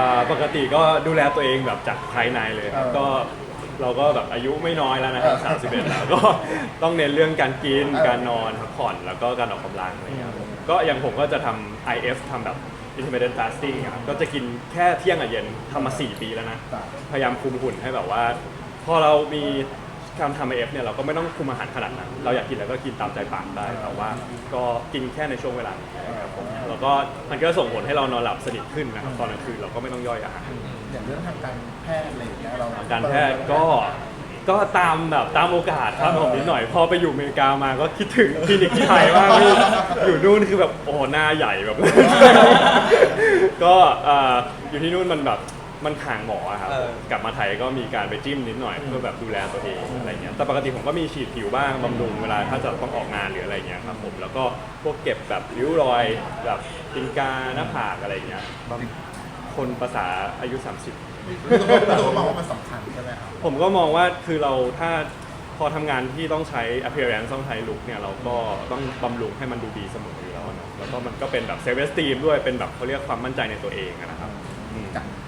อ่าปกติก็ดูแลตัวเองแบบจากภายในเลยครับเออก็เราก็แบบอายุไม่น้อยแล้วนะครับเออ31 แล้วก็ต้องเน้นเรื่องการกิน เออการนอนพักผ่อนแล้วก็การออกกำลังอะไรเงี้ยครับก็อย่างผมก็จะทำ IF ทำแบบ intermittent fasting อะครับก็จะกินแค่เที่ยงกับเย็นทำมา 4 ปีแล้วนะจ้ะพยายามคุมหุ่นให้แบบว่า พอเรามี การทำ IF เนี่ยเราก็ไม่ต้องคุมอาหารขนาดนั้น เราอยากกินแล้วก็กินตามใจปากได้แต่ว่าก็กินแค่ในช่วงเวลานี้ครับผมแล้วก็มันก็ส่งผลให้เรานอนหลับสนิทขึ้นนะครับตอนกลางคืนเราก็ไม่ต้องย่อยอาหาร อย่างเรื่องทางการแพทย์อะไรอย่างเงี้ยเราการแพทย์ก็ก็ตามแบบตามโอกาสครับผมนิดหน่อยพอไปอยู่อเมริกามาก็คิดถึงคลินิกที่ไทยมากพี่อยู่นู่นคือแบบโอ้โหหน้าใหญ่แบบ ก็เอ่ออยู่ที่นู่นมันแบบ มันห่างหมออะครับเออ กลับมาไทยก็มีการไปจิ้มนิดหน่อยเพื่อแบบดูแลตัวเองอะไรเงี้ยแต่ปกติผมก็มีฉีดผิวบ้างบำรุงเวลาถ้าจะต้องออกงานหรืออะไรเงี้ยครับผมแล้วก็พวกเก็บแบบริ้วรอยแบบตินกาหน้าผากอะไรเงี้ยบำคนภาษาอายุ 30คือตัวตัวมองว่ามันสำคัญใช่ไหมครับ ผมก็มองว่าคือเราถ้าพอทำงานที่ต้องใช้ appearance ต้องใช้ look เนี่ยเราก็ต้องบำรุงให้มันดูดีเสมออยู่แล้วเนอะแล้วก็มันก็เป็นแบบ self esteem ด้วยเป็นแบบเขาเรียกความมั่นใจในตัวเองอะนะครับอืมจ้ะก็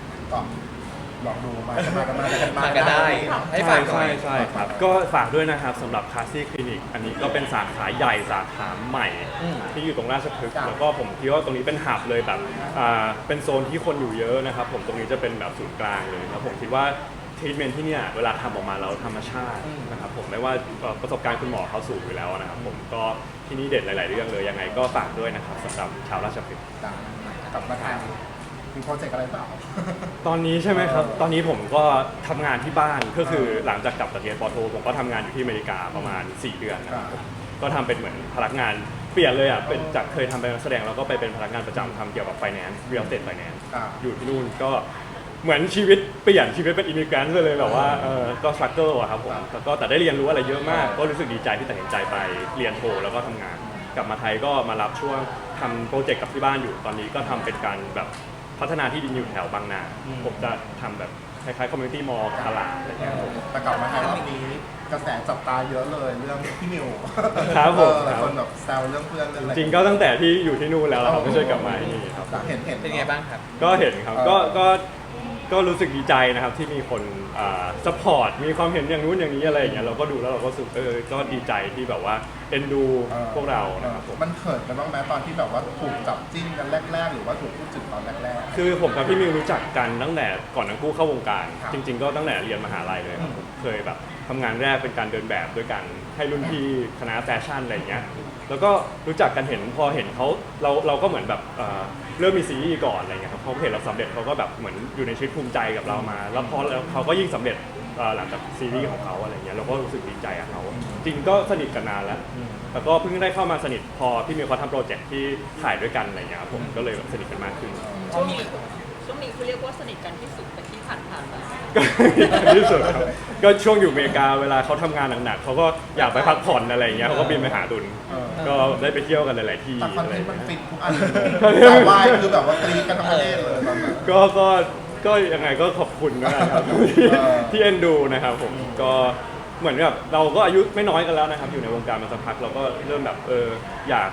ลองดูมากันมากันมากันมากันได้ ให้ฝากหน่อยใช่ใช่ครับ ก็ฝากด้วยนะครับสำหรับคาซี่คลินิก อันนี้ก็เป็นสาขาใหญ่สาขาใหม่ อืม ที่อยู่ตรงราชพฤกษ์แล้วก็ผมคิดว่าตรงนี้เป็นหับเลยแบบอ่าเป็นโซนที่คนอยู่เยอะนะครับ ผมตรงนี้จะเป็นแบบศูนย์กลางเลยแล้วผมคิดว่าทรีทเมนที่เนี่ยเวลาทำออกมาแล้วธรรมชาตินะครับผมไม่ว่าเอ่อประสบการณ์คุณหมอเขาสูงอยู่แล้วนะครับผมก็ที่นี่เด็ดหลาย ๆ เรื่องเลยยังไงก็ฝากด้วยนะครับสำหรับชาวราชพฤกษ์จ้ะกลับมาทาง มีโปรเจกต์อะไรเปล่า ตอนนี้ใช่ไหมครับเออตอนนี้ผมก็ทำงานที่บ้านก็คือหลังจากกลับจากเรียนปอโทผมก็ทำงานอยู่ที่อเมริกาประมาณ 4 เดือนนะครับผมก็ทำเป็นเหมือนพนักงานเปลี่ยนเลยอะเป็นจากเคยทำเป็นนักแสดงแล้วก็ไปเป็นพนักงานประจำทำเกี่ยวกับ finance real estate finance อ่าอยู่ที่นู่นก็เหมือนชีวิตเปลี่ยนชีวิตเป็นอิมิเกรนต์เลยแบบว่าเออก็สครัลเกิลอะครับผมแล้วก็แต่ได้เรียนรู้อะไรเยอะมาก ก็รู้สึกดีใจที่ตัดสินใจไปเรียนโทแล้วก็ทำงาน กลับมาไทยก็มารับช่วงทำโปรเจกต์กับที่บ้านอยู่ตอนนี้ก็ทำเป็นการแบบ พัฒนาที่ดินอยู่แถวบางนาผมจะทำแบบคล้ายๆคอมมูนิตี้มอลตลาดอะไรเงี้ยครับผม แต่กลับมาทางรอบนี้กระแสจับตาเยอะเลยเรื่องพี่มิวครับผม เออหลายครับคนแบบแซวเรื่องเพื่อนเรื่องอะไรจริงก็ตั้งแต่ที่อยู่ที่นู่นแล้วครับไม่ใช่กลับมาที่นี่ครับ เห็นเห็น เป็นไงบ้างครับ ก็เห็นครับเออก็ ก็ ก็รู้สึกดีใจนะครับที่มีคนอ่าสปอร์ตมีความเห็นอย่างนู้นอย่างนี้อะไรอย่างเงี้ยเราก็ดูแล้วเราก็รู้สึกเออก็ดีใจที่แบบว่าเอ็นดูพวกเรานะครับผมมันเขินกันบ้างไหมตอนที่แบบว่าถูกจับจิ้นกันแรก ๆ หรือว่าถูกพูดถึงตอนแรกคือผมกับพี่มิวรู้จักกันตั้งแต่ก่อนทั้งคู่เข้าวงการครับจริง ๆ ก็ตั้งแต่เรียนมหาลัยเลยครับผมเคยแบบทำงานแรกเป็นการเดินแบบด้วยกันให้รุ่นพี่คณะแฟชั่นอะไรอย่างเงี้ยแล้วก็รู้จักกันเห็นพอเห็นเขาเราเราก็เหมือนแบบเริ่มมีซีรีส์ก่อนอะไรเงี้ยครับเขาเห็นเราสำเร็จเขาก็แบบเหมือนอยู่ในชีวิตภูมิใจกับเรามา แล้วพอแล้วเขาก็ยิ่งสำเร็จเอ่อหลังจากซีรีส์ของเขาอะไรเงี้ยเราก็รู้สึกดีใจกับเขาจริงก็สนิทกันนานแล้วแต่ก็เพิ่งได้เข้ามาสนิทพอพี่มิวเขาทำโปรเจกต์ที่ถ่ายด้วยกันอะไรเงี้ยครับผมก็เลยแบบสนิทกันมากขึ้น ช่วงนี้ช่วงนี้คือเรียกว่าสนิทกันที่สุดเป็น ผ่านผ่านๆมาก็ที่สุดครับก็ช่วงอยู่อเมริกาเวลาเขาทำงานหนักๆเขาก็อยากไปพักผ่อนอะไรอย่างเงี้ยเขาก็บินไปหาตุนเออ ก็ได้ไปเที่ยวกันหลายๆที่ๆแต่คอนอะเทไรนต์มันเงี้ย ฟินทุกอันเลยคอนเทนต์สาววายคือแบบว่ากรี๊ดกันทั้งประเทศเลยตอนนั้น ก็ก็ก็ยังไงก็ขอบคุณนะครับที่เออ ที่เอ็นดูนะครับผมก็เหมือนกับเราก็อายุไม่น้อยกันแล้วนะครับ อยู่ในวงการมาสักพักเราก็เริ่มแบบเอออยาก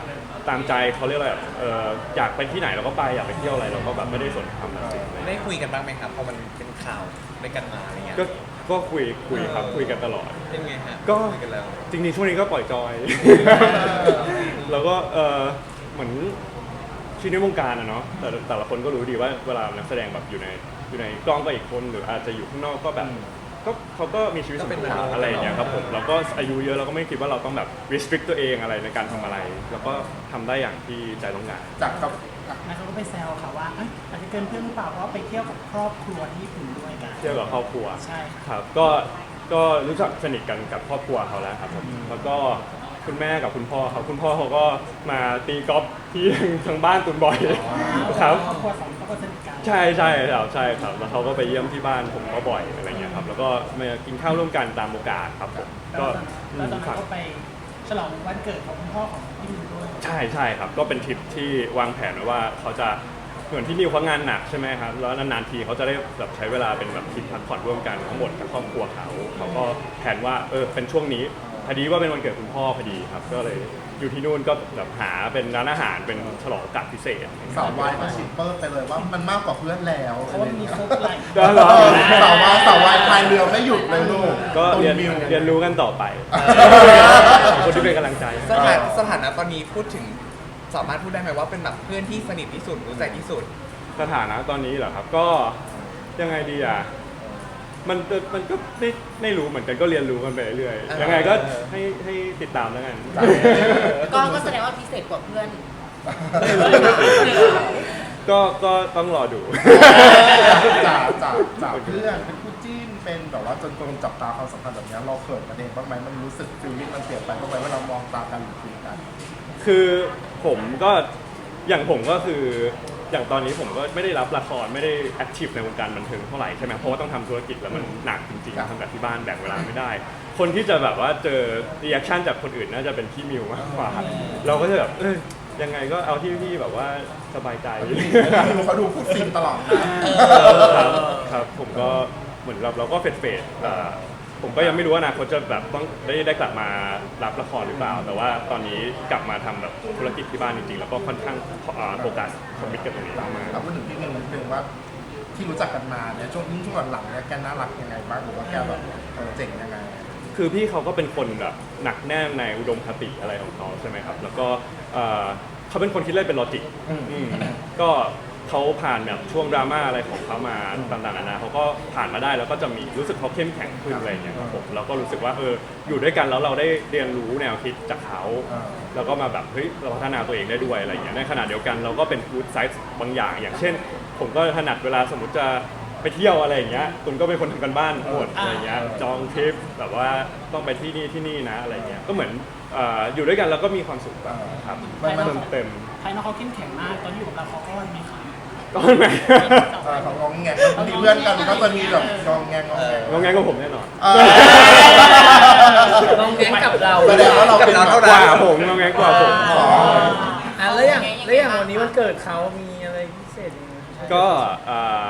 ตามใจเขาเรียกอะไรแบบเอออยากไปที่ไหนเราก็ไปอยากไปเที่ยวอะไรเราก็แบบไม่ได้สนทำอะไรได้คุยกันบ้างไหมครับพอมันเป็นข่าวด้วยกันมาอะไรเงี้ย ก็ก็คุยคุยครับคุยกันตลอด เป็นไงฮะก็ คุยกันแล้ว จริงๆช่วงนี้ก็ปล่อยจอย แล้วก็เออเหมือนชีวิตในวงการอะเนาะแต่แต่ละคนก็รู้ดีว่าเวลานักแสดงแบบอยู่ในอยู่ในกล้องก็อีกคนหรืออาจจะอยู่ข้างนอกก็แบบ ก็เขาก็มีชีวิตส่วนตัวอะไรอย่างเงี้ยครับผมเราก็อายุเยอะเราก็ไม่คิดว่าเราต้องแบบ restrict ตัวเองอะไรในการทำอะไร แล้วก็ทำได้อย่างที่ใจต้องการ จากกับแล้วเขาก็ไปแซวค่ะว่าเอ้ยอาจจะเกินเพื่อนหรือเปล่าเพราะว่าไปเที่ยวกับครอบครัวที่ญี่ปุ่นด้วยกัน เที่ยวกับครอบครัวใช่ค่ะ ครับก็ก็รู้จักสนิทกันกับครอบครัวเขาแล้วครับผมแล้วก็คุณแม่กับคุณพ่อเขาคุณพ่อเขาก็มาตีกอล์ฟที่ ทางบ้านตุนบ่อยครับ ครอบครัวสองครอบครัวสนิทกัน ใช่ใช่ครับใช่ครับ แล้วเขาก็ไปเยี่ยมที่บ้านผมก็บ่อยอะไรเงี้ยครับ แล้วก็มากินข้าวร่วมกันตามโอกาสครับผมแล้วก็ตอนแล้วตอนนั้นก็ไปฉลองวันเกิดของคุณพ่อของพี่มิวด้วยใช่ใช่ครับ ก็เป็นทริปที่วางแผนไว้ว่าเขาจะเหมือนที่นิวเขางานหนักใช่ไหมครับ แล้วนานๆทีเขาจะได้แบบใช้เวลาเป็นแบบทริปพักผ่อนร่วมกันทั้งหมดกับครอบครัวเขาเขาก็แผนว่าเออเป็นช่วงนี้พอดีว่าเป็นวันเกิดคุณพ่อพอดีครับ ก็เลย อยู่ที่นู่นก็แบบหาเป็นร้านอาหารเป็นฉลองโอกาสพิเศษสาววายก็ชิปเปอร์ไปเลยว่ามันมากกว่าเพื่อนแล้วเพราะว่ามีครบไหลก็รอสาววายสาววายพายเรือไม่หยุดเลยลูกก็เรียนตูมิว เรียนรู้กันต่อไปขอบคนที่เป็นกำลังใจ สถานสถานะตอนนี้พูดถึงสามารถพูดได้ไหมว่าเป็นแบบเพื่อนที่สนิทที่สุดรู้ใจที่สุด สถานะตอนนี้เหรอครับก็ยังไงดีอะ มันมันก็ไม่ไม่รู้เหมือนกันก็เรียนรู้กันไปเรื่อยเออๆยังไงก็ให้ให้ติดตามแล้วกัน ก็ก็แสดงว่าพิเศษกว่าเพื่อน ก็ก็ต้องรอดู จากจากจากเพื่อนเป็นคู่จิ้นเป็นแบบว่าจนคนจับตาความสัมพันธ์แบบนี้เราเขินประเด็นบ้างไหมมันรู้สึกฟิลลิ่งมันเปลี่ยนไปบ้างไหมเว่าเรามองตากันหรือคุยกัน คือผมก็อย่างผมก็คือ อย่างตอนนี้ผมก็ไม่ได้รับละครไม่ได้แอคทีฟในวงการบันเทิงเท่าไหร่ใช่ไหมเพราะว่าต้องทำธุรกิจแล้วมันหนักจริงครับๆทำแบบที่บ้านแบ่งเวลาไม่ได้ คนที่จะแบบว่าเจอรีแอคชั่นจากคนอื่นน่าจะเป็นพี่มิวมากกว่าเราก็จะแบบเอ้ยยังไงก็เอาที่พี่แบบว่าสบายใจดูเขาดูพูดฟินตลอดนะครับครับ ผมก็เหมือนเราเราก็เฟดเฟดๆเอ่อ ผมก็ยังไม่รู้ว่าอนาคตจะแบบต้องได้ได้กลับมารับละครหรือเปล่า แต่ว่าตอนนี้กลับมาทำแบบธุรกิจที่บ้านจริงๆ แล้วก็ค่อนข้างเอ่อโฟกัสคอมมิตกับตรงนี้มากเราพูดถึงพี่มิวนิดนึงว่าที่รู้จักกันมาเนี่ยช่วงยิ่งช่วงหลังๆเนี่ยแกน่ารักยังไงบ้างหรือว่าแกแบบเออเจ๋งยังไงๆคือพี่เขาก็เป็นคนแบบหนักแน่นในอุดมคติอะไรของเขาใช่ไหมครับ แล้วก็เอ่อเขาเป็นคนคิดเล่นเป็นลอจิกอืมอืมก็ เขาผ่านแบบช่วงดราม่าอะไรของเขามาต่างๆนานาเขาก็ผ่านมาได้แล้วก็จะมีรู้สึกเขาเข้มแข็งขึ้นอะไรอย่างเงี้ยครับผมเราก็รู้สึกว่าเอออยู่ด้วยกันแล้วเราได้เรียนรู้แนวคิดจากเขาอ่าแล้วก็มาแบบเฮ้ยเราพัฒนาตัวเองได้ด้วยอะไรอย่างเงี้ยในขณะเดียวกันเราก็เป็นฟู้ดไซส์บางอย่าง อย่างเช่น ผมก็ถนัดเวลาสมมติจะไปเที่ยวอะไรอย่างเงี้ยตุนก็เป็นคนทำกันบ้านหมดอะไรอย่างเงี้ยจองทริปแบบว่าต้องไปที่นี่ที่นี่นะอะไรเงี้ยก็เหมือนเอ่ออยู่ด้วยกันแล้วก็มีความสุขแบบครับมันมันเติมเต็ม ภายนอกเขาเข้มแข็งมาก ตอนที่อยู่กับเราเขาก็มีขา ก็ไหมเออเขางองแงงมีเพื่อนกันก็จะมีแบบงองแงงงองแงง งงแงก็ผมแน่นอนเออลองแย้งกับเราแสดงว่าเราเป็นกับเราแบบเท่านั้นกว่าผมงงแงกว่าผม อ๋ออะแล้วอย่างแล้วอย่างวันนี้วันเกิดเขามีอะไรพิเศษยังไงก็เอ่อ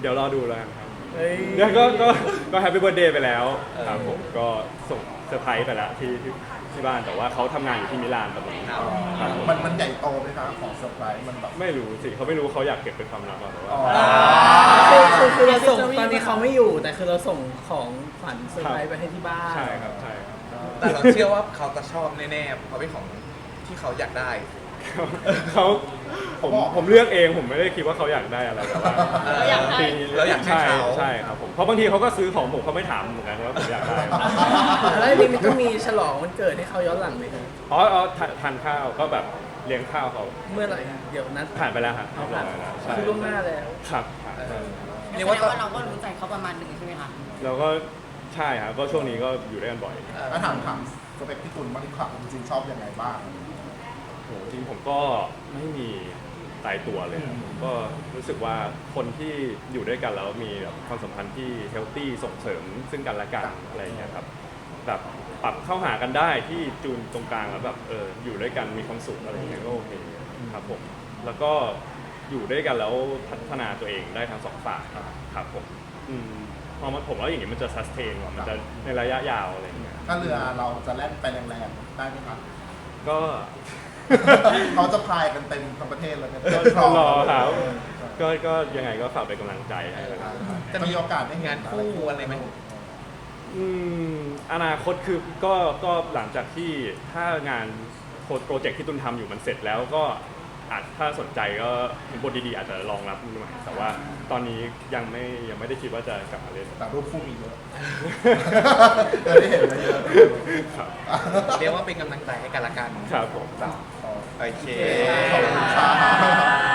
เดี๋ยวรอดูแล้วกันครับเฮ้ยเนี่ยก็ก็ก็แฮปปี้เบิร์ดเดย์ไปแล้วครับผมก็ส่งเซอร์ไพรส์ไปแล้วที่ที่ ที่บ้านแต่ว่าเขาทำงานอยู่ที่มิลานตอนนี้ครับผมมันมันใหญ่โตไหมครับของเซอร์ไพรส์มันแบบไม่รู้สิเขาไม่รู้เขาอยากเก็บเป็นความลับอะแต่ว่า อ๋อคือคือคือเราส่งตอนนี้เขาไม่อยู่แต่คือเราส่งของขวัญเซอร์ไพรส์ไปให้ที่บ้านใช่ครับใช่ครับ แต่เราเชื่อว่าเขาจะชอบแน่ๆเพราะเป็นของที่เขาอยากได้ เขาผมผมเลือกเองผมไม่ได้คิดว่าเขาอยากได้อะไรแต่ว่าเราอยากให้ปีนี้เราอยากให้ใช่เขา ใช่ครับผมเพราะบางทีเขาก็ซื้อของผมเขาไม่ถามเหมือนกันว่าผมอยากได้แล้วจริงๆต้องมีฉลองวันเกิดให้เขาย้อนหลังไหมครับอ๋ออ๋อทานทานข้าวก็แบบเลี้ยงข้าวเขาเมื่อไหร่เดี๋ยวนัดผ่านไปแล้วครับเรียบร้อยแล้วใช่คือล่วงหน้าแล้ว ครับครับเรียกว่าเราก็รู้ใจเขาประมาณหนึ่งใช่ไหมคะแล้วก็ใช่ครับก็ช่วงนี้ก็อยู่ด้วยกันบ่อยถ้าถามถามสเปคพี่ตุลบ้างดีกว่าจริงๆชอบยังไงบ้าง โหจริงผมก็ไม่มีตายตัวเลยครับผมก็รู้สึกว่าคนที่อยู่ด้วยกันแล้วมีแบบความสัมพันธ์ที่เฮลตี้ส่งเสริมซึ่งกันและกันอะไรอย่างเงี้ยครับแบบปรับเข้าหากันได้ที่จูนตรงกลางแล้วแบบเอออยู่ด้วยกันมีความสุขอะไรอย่างเงี้ยก็โอเคครับผมแล้วก็อยู่ด้วยกันแล้วพัฒนาตัวเองได้ทั้งสองฝ่ายครับครับผมอืมพอมันผมว่าอย่างงี้มันจะซัสเทนกว่ามันจะในระยะยาวอะไรอย่างเงี้ยถ้าเรือเราจะแล่นไปแรงๆได้ไหมครับก็ เขาจะพายกันเต็มทั้งประเทศเลยเนี่ยก็รอครับ ก็ก็ยังไงก็ฝากเป็นกำลังใจให้นะครับ จะมีโอกาสได้เห็งานคู่อะไรไหม อืมอนาคตคือก็ก็หลังจากที่ถ้างานโปรเจกต์ที่ตุนทำอยู่มันเสร็จแล้วก็อาจถ้าสนใจก็เห็นบทดีๆอาจจะลองรับดูใหม่แต่ว่าตอนนี้ยังไม่ยังไม่ได้คิดว่าจะกลับมาเล่นแต่รูปคู่มีเยอะเออได้เห็นมาเยอะ ครับ เรียกว่าเป็นกำลังใจให้กันละกันครับผม โอเคขอบคุณครับ